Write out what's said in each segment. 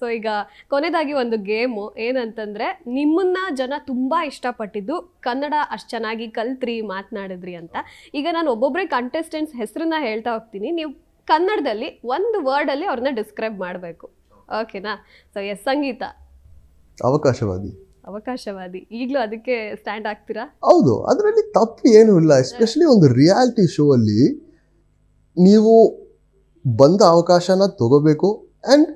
So ಈಗ ಕೊನೆದಾಗಿ ಒಂದು game ಏನಂತಂದ್ರೆ ನಿಮ್ಮನ್ನ ಜನ ತುಂಬಾ ಇಷ್ಟಪಟ್ಟಿದ್ದು ಕನ್ನಡ ಅಷ್ಟು ಚೆನ್ನಾಗಿ ಕಲ್ತ್ರಿ ಮಾತನಾಡಿದ್ರಿ ಅಂತ. ಈಗ ನಾನು ಒಬ್ಬೊಬ್ಬರೇ ಕಂಟೆಸ್ಟೆಂಟ್ಸ್ ಹೆಸರನ್ನ ಹೇಳ್ತಾ ಹೋಗ್ತೀನಿ. ನೀವು ಕನ್ನಡದಲ್ಲಿ ಒಂದು ವರ್ಡಲ್ಲಿ ಅವ್ರನ್ನ ಡಿಸ್ಕ್ರೈಬ್ ಮಾಡಬೇಕು. ಓಕೆನಾ ಸೊ ಎಸ್ ಸಂಗೀತ. ಅವಕಾಶವಾದಿ. ಅವಕಾಶವಾದಿ. ಈಗಲೂ ಅದಕ್ಕೆ ಸ್ಟ್ಯಾಂಡ್ ಆಗ್ತೀರಾ ಹೌದು ಅದರಲ್ಲಿ ತಪ್ಪು ಏನೂ ಇಲ್ಲ. ಎಸ್ಪೆಷಲಿ ಒಂದು ರಿಯಾಲಿಟಿ ಶೋ ಅಲ್ಲಿ ನೀವು ಬಂದ ಅವಕಾಶನ ತಗೋಬೇಕು ಆ್ಯಂಡ್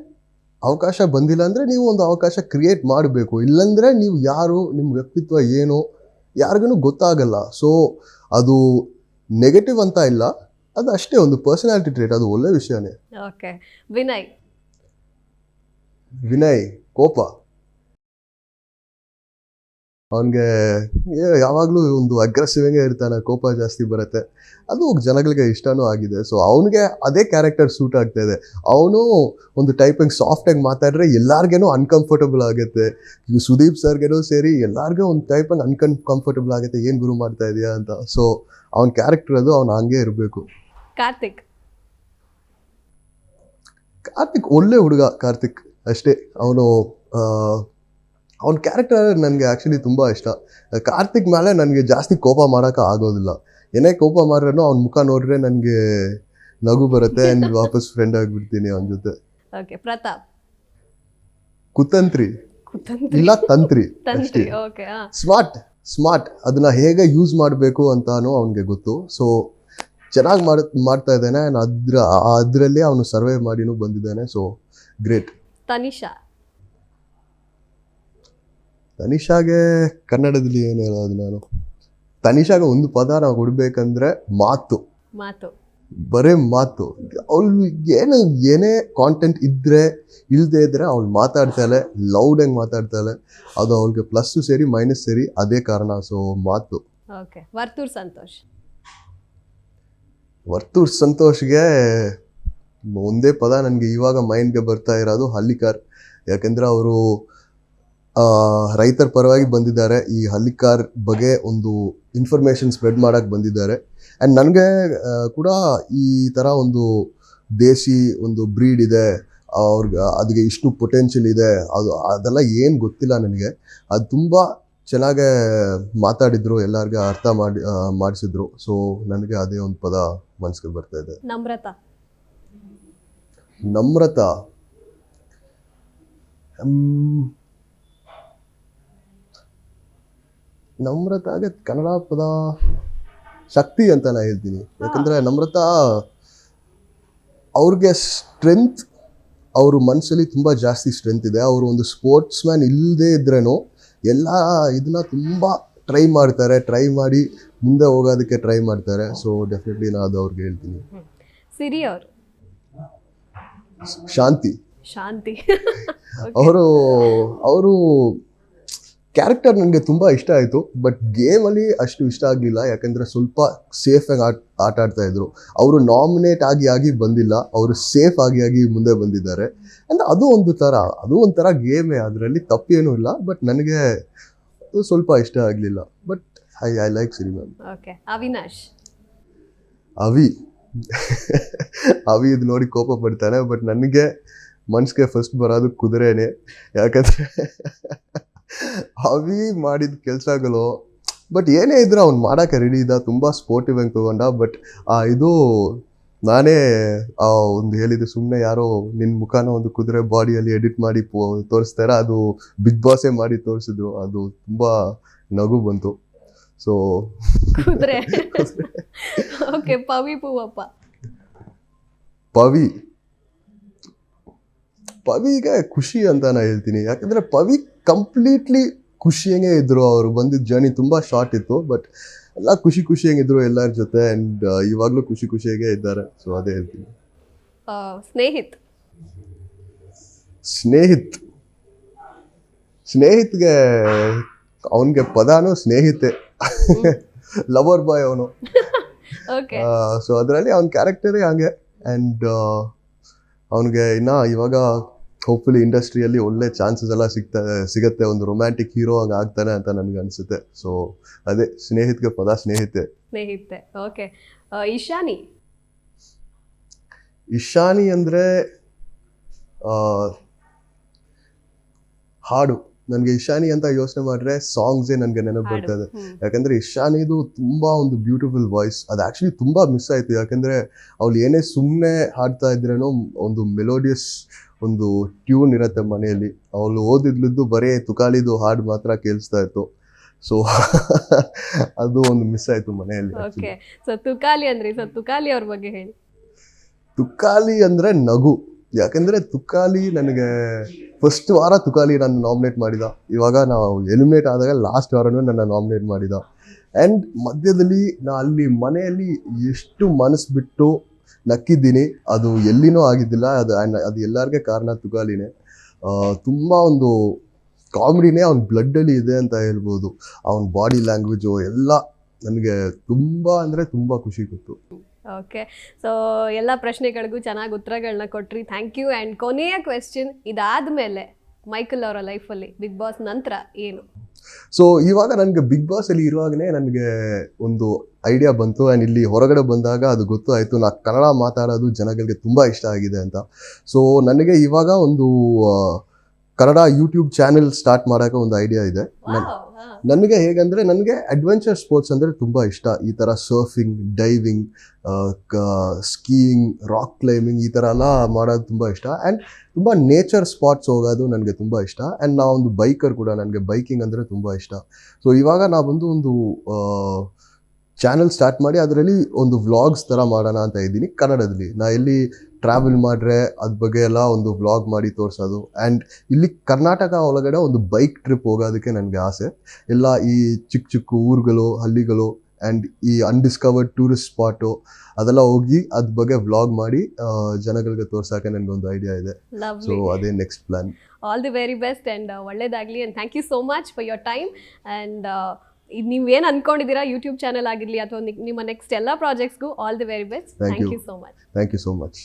ಅವಕಾಶ ಬಂದಿಲ್ಲ ಅಂದರೆ ನೀವು ಒಂದು ಅವಕಾಶ ಕ್ರಿಯೇಟ್ ಮಾಡಬೇಕು. ಇಲ್ಲಾಂದರೆ ನೀವು ಯಾರು ನಿಮ್ಮ ವ್ಯಕ್ತಿತ್ವ ಏನು ಯಾರಿಗೂ ಗೊತ್ತಾಗಲ್ಲ. ಸೊ ಅದು ನೆಗೆಟಿವ್ ಅಂತ ಇಲ್ಲ. ಅದು ಅಷ್ಟೇ ಒಂದು ಪರ್ಸನಾಲಿಟಿ ಟ್ರೇಟ್ ಅದು ಒಳ್ಳೆ ವಿಷಯನೇ. ಓಕೆ ವಿನಯ್. ವಿನಯ್ ಕೋಪ. ಅವನಿಗೆ ಯಾವಾಗಲೂ ಒಂದು ಅಗ್ರೆಸಿವ್ ಆಗೇ ಇರ್ತಾನೆ ಕೋಪ ಜಾಸ್ತಿ ಬರುತ್ತೆ. ಅದು ಜನಗಳಿಗೆ ಇಷ್ಟನೂ ಆಗಿದೆ. ಸೊ ಅವನಿಗೆ ಅದೇ ಕ್ಯಾರೆಕ್ಟರ್ ಸೂಟ್ ಆಗ್ತಾ ಇದೆ. ಅವನು ಒಂದು ಟೈಪಿಂಗ್ ಸಾಫ್ಟಾಗಿ ಮಾತಾಡಿದ್ರೆ ಎಲ್ಲರಿಗೇನು ಅನ್ಕಂಫರ್ಟಬಲ್ ಆಗುತ್ತೆ. ಈಗ ಸುದೀಪ್ ಸರ್ಗೇನೋ ಸೇರಿ ಎಲ್ಲರಿಗೂ ಒಂದು ಟೈಪಂಗ್ ಅನ್ಕನ್ ಕಂಫರ್ಟಬಲ್ ಆಗುತ್ತೆ. ಏನು ಗುರು ಮಾಡ್ತಾ ಇದೆಯಾ ಅಂತ. ಸೊ ಅವನ ಕ್ಯಾರೆಕ್ಟರ್ ಅದು ಅವನು ಹಂಗೆ ಇರಬೇಕು. ಕಾರ್ತಿಕ್. ಕಾರ್ತಿಕ್ ಒಳ್ಳೆ ಹುಡುಗ ಕಾರ್ತಿಕ್. ಅಷ್ಟೇ. ಅವನು ಅವನ ಕ್ಯಾರೆಕ್ಟರ್ ನನಗೆ ಆ್ಯಕ್ಚುಲಿ ತುಂಬ ಇಷ್ಟ. ಕಾರ್ತಿಕ್ ಮೇಲೆ ನನಗೆ ಜಾಸ್ತಿ ಕೋಪ ಮಾಡೋಕೆ ಆಗೋದಿಲ್ಲ. ಏನೇ ಕೋಪ ಮಾಡಿದ್ರೂ ಅವ್ನ ಮುಖ ನೋಡಿದ್ರೆ ನನಗೆ ನಗು ಬರುತ್ತೆ ಆ್ಯಂಡ್ ವಾಪಸ್ ಫ್ರೆಂಡ್ ಆಗಿಬಿಡ್ತೀನಿ ಅವನ ಜೊತೆ. ಓಕೆ ಪ್ರತಾಪ್. ಕುತಂತ್ರಿ. ಇಲ್ಲ ತಂತ್ರಿ. ತಂತ್ರಿ ಅಷ್ಟೇ. ಓಕೆ ಸ್ಮಾರ್ಟ್ ಸ್ಮಾರ್ಟ್ ಅದನ್ನ ಹೇಗೆ ಯೂಸ್ ಮಾಡಬೇಕು ಅಂತಾನು ಅವನಿಗೆ ಗೊತ್ತು. ಸೊ ಚೆನ್ನಾಗಿ ಮಾಡ್ ಮಾಡ್ತಾ ಇದ್ದಾನೆ. ಅದ್ರ ಅದರಲ್ಲಿ ಅವನು ಸರ್ವೈವ್ ಮಾಡಿನೂ ಬಂದಿದ್ದಾನೆ. So great Tanisha. ತನಿಷಾಗೆ ಕನ್ನಡದಲ್ಲಿ ಏನು ಹೇಳೋದು ನಾನು? ತನಿಷಾಗೆ ಒಂದು ಪದ ನಾವು ಕೊಡ್ಬೇಕಂದ್ರೆ ಮಾತು. ಮಾತು. ಬರೇ ಮಾತು. ಅವಳು ಏನು ಏನೇ ಕಾಂಟೆಂಟ್ ಇದ್ರೆ ಇಲ್ಲದೆ ಇದ್ರೆ ಅವಳು ಮಾತಾಡ್ತಾಳೆ ಲೌಡಾಗಿ ಮಾತಾಡ್ತಾಳೆ ಅದು ಅವಳಿಗೆ ಪ್ಲಸ್ಸು ಸೇರಿ ಮೈನಸ್ ಸೇರಿ ಅದೇ ಕಾರಣ. ಸೊ ಮಾತು. ಓಕೆ ವರ್ತೂರ್ ಸಂತೋಷ್. ವರ್ತೂರ್ ಸಂತೋಷ್ಗೆ ಒಂದೇ ಪದ. ನನಗೆ ಇವಾಗ ಮೈಂಡ್ಗೆ ಬರ್ತಾ ಇರೋದು ಹಲ್ಲಿಕಾರ್. ಯಾಕೆಂದರೆ ಅವರು ರೈತರ ಪರವಾಗಿ ಬಂದಿದ್ದಾರೆ. ಈ ಹಲ್ಲಿಕಾರ್ ಬಗ್ಗೆ ಒಂದು ಇನ್ಫಾರ್ಮೇಷನ್ ಸ್ಪ್ರೆಡ್ ಮಾಡೋಕ್ಕೆ ಬಂದಿದ್ದಾರೆ. ಆ್ಯಂಡ್ ನನಗೆ ಕೂಡ ಈ ಥರ ಒಂದು ದೇಶಿ ಒಂದು ಬ್ರೀಡ್ ಇದೆ. ಅವ್ರಿಗೆ ಅದಕ್ಕೆ ಇಷ್ಟು ಪೊಟೆನ್ಷಿಯಲ್ ಇದೆ. ಅದು ಅದೆಲ್ಲ ಏನು ಗೊತ್ತಿಲ್ಲ ನನಗೆ. ಅದು ತುಂಬ ಚೆನ್ನಾಗೇ ಮಾತಾಡಿದ್ರು ಎಲ್ಲರಿಗೆ ಅರ್ಥ ಮಾಡಿ ಮಾಡಿಸಿದ್ರು. ಸೊ ನನಗೆ ಅದೇ ಒಂದು ಪದ ಮನಸ್ಸಿಗೆ ಬರ್ತಾ ಇದೆ. ನಮ್ರತ. ನಮ್ರತ? ನಮ್ರತಾಗೆ ಕನ್ನಡ ಪದ ಶಕ್ತಿ ಅಂತ ನಾನು ಹೇಳ್ತೀನಿ. ಯಾಕಂದ್ರೆ ನಮ್ರತಾ ಅವ್ರಿಗೆ ಸ್ಟ್ರೆಂತ್ ಅವ್ರ ಮನಸ್ಸಲ್ಲಿ ತುಂಬ ಜಾಸ್ತಿ ಸ್ಟ್ರೆಂತ್ ಇದೆ. ಅವರು ಒಂದು ಸ್ಪೋರ್ಟ್ಸ್ ಮ್ಯಾನ್ ಇಲ್ಲದೇ ಇದ್ರೇನು ಎಲ್ಲ ಇದನ್ನ ತುಂಬ ಟ್ರೈ ಮಾಡ್ತಾರೆ. ಟ್ರೈ ಮಾಡಿ ಮುಂದೆ ಹೋಗೋದಕ್ಕೆ ಟ್ರೈ ಮಾಡ್ತಾರೆ. ಸೊ ಡೆಫಿನೆಟ್ಲಿ ನಾನು ಅದು ಅವ್ರಿಗೆ ಹೇಳ್ತೀನಿ. ಸಿರಿ ಅವರು? ಶಾಂತಿ. ಶಾಂತಿ. ಅವರು ಅವರು ಕ್ಯಾರೆಕ್ಟರ್ ನನಗೆ ತುಂಬ ಇಷ್ಟ ಆಯಿತು ಬಟ್ ಗೇಮಲ್ಲಿ ಅಷ್ಟು ಇಷ್ಟ ಆಗಲಿಲ್ಲ. ಯಾಕಂದರೆ ಸ್ವಲ್ಪ ಸೇಫಾಗಿ ಆಟ ಆಟ ಆಡ್ತಾ ಇದ್ರು. ಅವರು ನಾಮಿನೇಟ್ ಆಗಿ ಆಗಿ ಬಂದಿಲ್ಲ. ಅವರು ಸೇಫ್ ಆಗಿ ಆಗಿ ಮುಂದೆ ಬಂದಿದ್ದಾರೆ. ಆ್ಯಂಡ್ ಅದು ಒಂದು ಥರ ಅದು ಒಂಥರ ಗೇಮೇ ಅದರಲ್ಲಿ ತಪ್ಪೇನೂ ಇಲ್ಲ ಬಟ್ ನನಗೆ ಸ್ವಲ್ಪ ಇಷ್ಟ ಆಗಲಿಲ್ಲ. But I I like cinema okay Avinash. Avi. Avi ಇದು ನೋಡಿ ಕೋಪ ಪಡ್ತಾನೆ ಬಟ್ ನನಗೆ ಮನ್ಸಿಗೆ ಫಸ್ಟ್ ಬರೋದು ಕುದುರೆನೇ. ಯಾಕಂದರೆ ಅವಿ ಮಾಡಿದ ಕೆಲಸಗಳು ಬಟ್ ಏನೇ ಇದ್ರೂ ಅವ್ನು ಮಾಡೋಕ್ಕೆ ರೆಡಿ ಇದ್ದ ತುಂಬ ಸ್ಪೋರ್ಟಿವ್ ಆಗಿ ತಗೊಂಡ ಬಟ್ ಆ ಇದು ನಾನೇ ಆ ಒಂದು ಹೇಳಿದೆ ಸುಮ್ಮನೆ ಯಾರೋ ನಿನ್ನ ಮುಖಾನ ಒಂದು ಕುದುರೆ ಬಾಡಿಯಲ್ಲಿ ಎಡಿಟ್ ಮಾಡಿ ತೋರಿಸ್ತಾರೆ ಅದು ಬಿಗ್ ಬಾಸೇ ಮಾಡಿ ತೋರಿಸಿದ್ರು ಅದು ತುಂಬ ನಗು ಬಂತು. ಸೊ ಕುದುರೆ. ಓಕೆ ಪವಿ ಪೂವಪ್ಪ. ಪವಿ. ಪವಿಗೆ ಖುಷಿ ಅಂತ ನಾನು ಹೇಳ್ತೀನಿ. ಯಾಕಂದರೆ ಪವಿ ಕಂಪ್ಲೀಟ್ಲಿ ಖುಷಿಯಂಗೆ ಇದ್ದರು ಅವರು ಬಂದಿದ್ದ ಜರ್ನಿ ತುಂಬ ಶಾರ್ಟ್ ಇತ್ತು ಬಟ್ ಎಲ್ಲ ಖುಷಿ ಖುಷಿಯಂಗಿದ್ರು ಎಲ್ಲರ ಜೊತೆ ಅಂಡ್ ಇವಾಗಲೂ ಖುಷಿ ಖುಷಿಯಾಗೇ ಇದ್ದಾರೆ. ಸೊ ಅದೇ ಹೇಳ್ತೀನಿ. ಸ್ನೇಹಿತ್. ಸ್ನೇಹಿತ್. ಸ್ನೇಹಿತ್ಗೆ ಅವನಿಗೆ ಪದಾನು ಸ್ನೇಹಿತೆ. ಲವರ್ ಬಾಯ್ ಅವನು. ಸೊ ಅದರಲ್ಲಿ ಅವನ ಕ್ಯಾರೆಕ್ಟರೇ ಹಾಗೆ. ಆ್ಯಂಡ್ ಅವನಿಗೆ ಇನ್ನ ಇವಾಗ ಹೋಪ್ಫುಲಿ ಇಂಡಸ್ಟ್ರಿಯಲ್ಲಿ ಒಳ್ಳೆ ಚಾನ್ಸಸ್ ಎಲ್ಲ ಸಿಗ್ತಾ ಸಿಗುತ್ತೆ. ಒಂದು ರೊಮ್ಯಾಂಟಿಕ್ ಹೀರೋ ಹಂಗೆ ಆಗ್ತಾನೆ ಅಂತ ನನಗೆ ಅನಿಸುತ್ತೆ. ಸೊ ಅದೇ ಸ್ನೇಹಿತ್ಗೆ ಪದ ಸ್ನೇಹಿತೆ. ಸ್ನೇಹಿತೆ. ಓಕೆ ಇಶಾನಿ ಇಶಾನಿ ಅಂದರೆ ಹಾಡು. ನನಗೆ ಇಶಾನಿ ಅಂತ ಯೋಚನೆ ಮಾಡಿದ್ರೆ ಸಾಂಗ್ಸೇ ನನಗೆ ನೆನಪು ಬರ್ತದೆ ಬರ್ತಾ ಇದೆ. ಯಾಕಂದರೆ ಯಾಕಂದ್ರೆ ಇಶಾನಿದು ತುಂಬ ಒಂದು ಬ್ಯೂಟಿಫುಲ್ ವಾಯ್ಸ್ ಅದು ಆ್ಯಕ್ಚುಲಿ ತುಂಬ ಮಿಸ್ ಆಯಿತು. ಯಾಕಂದ್ರೆ ಅವಳು ಏನೇ ಸುಮ್ಮನೆ ಹಾಡ್ತಾ ಇದ್ರೇನೋ ಒಂದು ಮೆಲೋಡಿಯಸ್ ಒಂದು ಟ್ಯೂನ್ ಇರತ್ತೆ ಮನೆಯಲ್ಲಿ. ಅವಳು ಓದಿದ್ಲಿದ್ದು ಬರೀ ತುಕಾಲಿದು ಹಾಡು ಮಾತ್ರ ಕೇಳಿಸ್ತಾ ಇತ್ತು. ಸೊ ಅದು ಒಂದು ಮಿಸ್ ಆಯ್ತು ಮನೆಯಲ್ಲಿ. ಓಕೆ ಸೊ ತುಕಾಲಿ ಅಂದ್ರೆ ಸೊ ತುಕಾಲಿ ಅವ್ರ ಬಗ್ಗೆ ಹೇಳಿ. ತುಕಾಲಿ ಅಂದ್ರೆ ನಗು. ಯಾಕಂದ್ರೆ ತುಕಾಲಿ ನನಗೆ ಫಸ್ಟ್ ವಾರ ತುಕಾಲಿ ನಾನು ನಾಮಿನೇಟ್ ಮಾಡಿದ. ಇವಾಗ ನಾವು ಎಲಿಮಿನೇಟ್ ಆದಾಗ ಲಾಸ್ಟ್ ವಾರನೂ ನನ್ನ ನಾಮಿನೇಟ್ ಮಾಡಿದ. ಆ್ಯಂಡ್ ಮಧ್ಯದಲ್ಲಿ ನಾ ಅಲ್ಲಿ ಮನೆಯಲ್ಲಿ ಎಷ್ಟು ಮನಸ್ಸು ಬಿಟ್ಟು ನಕ್ಕಿದ್ದೀನಿ. ಅದು ಎಲ್ಲಿನೂ ಆಗಿದ್ದಿಲ್ಲ. ಅದು ಅದು ಎಲ್ಲರಿಗೆ ಕಾರಣ ತುಗಾಲಿನೇ. ತುಂಬ ಒಂದು ಕಾಮಿಡಿನೇ ಅವ್ನ ಬ್ಲಡ್ಡಲ್ಲಿ ಇದೆ ಅಂತ ಹೇಳ್ಬೋದು. ಅವನ ಬಾಡಿ ಲ್ಯಾಂಗ್ವೇಜು ಎಲ್ಲ ನನಗೆ ತುಂಬ ಅಂದರೆ ತುಂಬ ಖುಷಿ ಕೊಟ್ಟು ಓಕೆ. ಸೊ, ಎಲ್ಲ ಪ್ರಶ್ನೆಗಳಿಗೂ ಚೆನ್ನಾಗಿ ಉತ್ತರಗಳನ್ನ ಕೊಟ್ರಿ. Thank you. ಆ್ಯಂಡ್ ಕೊನೆಯ ಕ್ವೆಶ್ಚನ್ ಇದಾದ್ಮೇಲೆ ಮೈಕಲ್ ಅವರ ಲೈಫಲ್ಲಿ ಬಿಗ್ ಬಾಸ್ ನಂತರ ಏನು? ಸೊ ಇವಾಗ ನನಗೆ ಬಿಗ್ ಬಾಸ್ ಅಲ್ಲಿ ಇರುವಾಗಲೇ ನನಗೆ ಒಂದು ಐಡಿಯಾ ಬಂತು ಆ್ಯಂಡ್ ಇಲ್ಲಿ ಹೊರಗಡೆ ಬಂದಾಗ ಅದು ಗೊತ್ತು ಆಯಿತು ನಾನು ಕನ್ನಡ ಮಾತಾಡೋದು ಜನಗಳಿಗೆ ತುಂಬ ಇಷ್ಟ ಆಗಿದೆ ಅಂತ. ಸೊ ನನಗೆ ಇವಾಗ ಒಂದು ಕನ್ನಡ ಯೂಟ್ಯೂಬ್ ಚಾನೆಲ್ ಸ್ಟಾರ್ಟ್ ಮಾಡೋಕೆ ಒಂದು ಐಡಿಯಾ ಇದೆ. ನನ್- ನನಗೆ ಹೇಗಂದರೆ ನನಗೆ ಅಡ್ವೆಂಚರ್ ಸ್ಪೋರ್ಟ್ಸ್ ಅಂದರೆ ತುಂಬ ಇಷ್ಟ. ಈ ಥರ surfing diving skiing rock climbing ಈ ಥರ ಎಲ್ಲ ಮಾಡೋದು ತುಂಬ ಇಷ್ಟ. ಆ್ಯಂಡ್ ತುಂಬ ನೇಚರ್ ಸ್ಪಾಟ್ಸ್ ಹೋಗೋದು ನನಗೆ ತುಂಬ ಇಷ್ಟ. ಆ್ಯಂಡ್ ನಾ ಒಂದು ಬೈಕರ್ ಕೂಡ ನನಗೆ ಬೈಕಿಂಗ್ ಅಂದರೆ ತುಂಬ ಇಷ್ಟ. ಸೊ ಇವಾಗ ನಾ ಬಂದು ಒಂದು ಚಾನಲ್ ಸ್ಟಾರ್ಟ್ ಮಾಡಿ ಅದರಲ್ಲಿ ಒಂದು ವ್ಲಾಗ್ಸ್ ಥರ ಮಾಡೋಣ ಅಂತ ಇದ್ದೀನಿ ಕನ್ನಡದಲ್ಲಿ. ನಾ ಎಲ್ಲಿ ಟ್ರಾವೆಲ್ ಮಾಡಿದ್ರೆ ಅದ್ರ ಬಗ್ಗೆ ಎಲ್ಲ ಒಂದು ವ್ಲಾಗ್ ಮಾಡಿ ತೋರಿಸೋದು. ಆ್ಯಂಡ್ ಇಲ್ಲಿ ಕರ್ನಾಟಕ ಒಳಗಡೆ ಒಂದು ಬೈಕ್ ಟ್ರಿಪ್ ಹೋಗೋದಕ್ಕೆ ನನಗೆ ಆಸೆ. ಎಲ್ಲ ಈ ಚಿಕ್ಕ ಚಿಕ್ಕ ಊರುಗಳು ಹಳ್ಳಿಗಳು ಆ್ಯಂಡ್ ಈ ಅನ್ಡಿಸ್ಕವರ್ಡ್ ಟೂರಿಸ್ಟ್ ಸ್ಪಾಟು ಅದೆಲ್ಲ ಹೋಗಿ ಅದ್ರ ಬಗ್ಗೆ ವ್ಲಾಗ್ ಮಾಡಿ ಜನಗಳಿಗೆ ತೋರ್ಸೋಕೆ ಒಂದು ಐಡಿಯಾ ಇದೆ. ಸೊ ಅದೇ next plan all the very best and ಒಳ್ಳೇದಾಗಲಿ and thank you so much for your time and ನೀವೇನು ಅಂದ್ಕೊಂಡಿದ್ದೀರಾ ಯೂಟ್ಯೂಬ್ ಚಾನಲ್ ಆಗಿರಲಿ ಅಥವಾ ನಿಮ್ಮ ನೆಕ್ಸ್ಟ್ ಎಲ್ಲ ಪ್ರಾಜೆಕ್ಟ್ಸ್ಗೂ all the very best thank. You so much thank you so much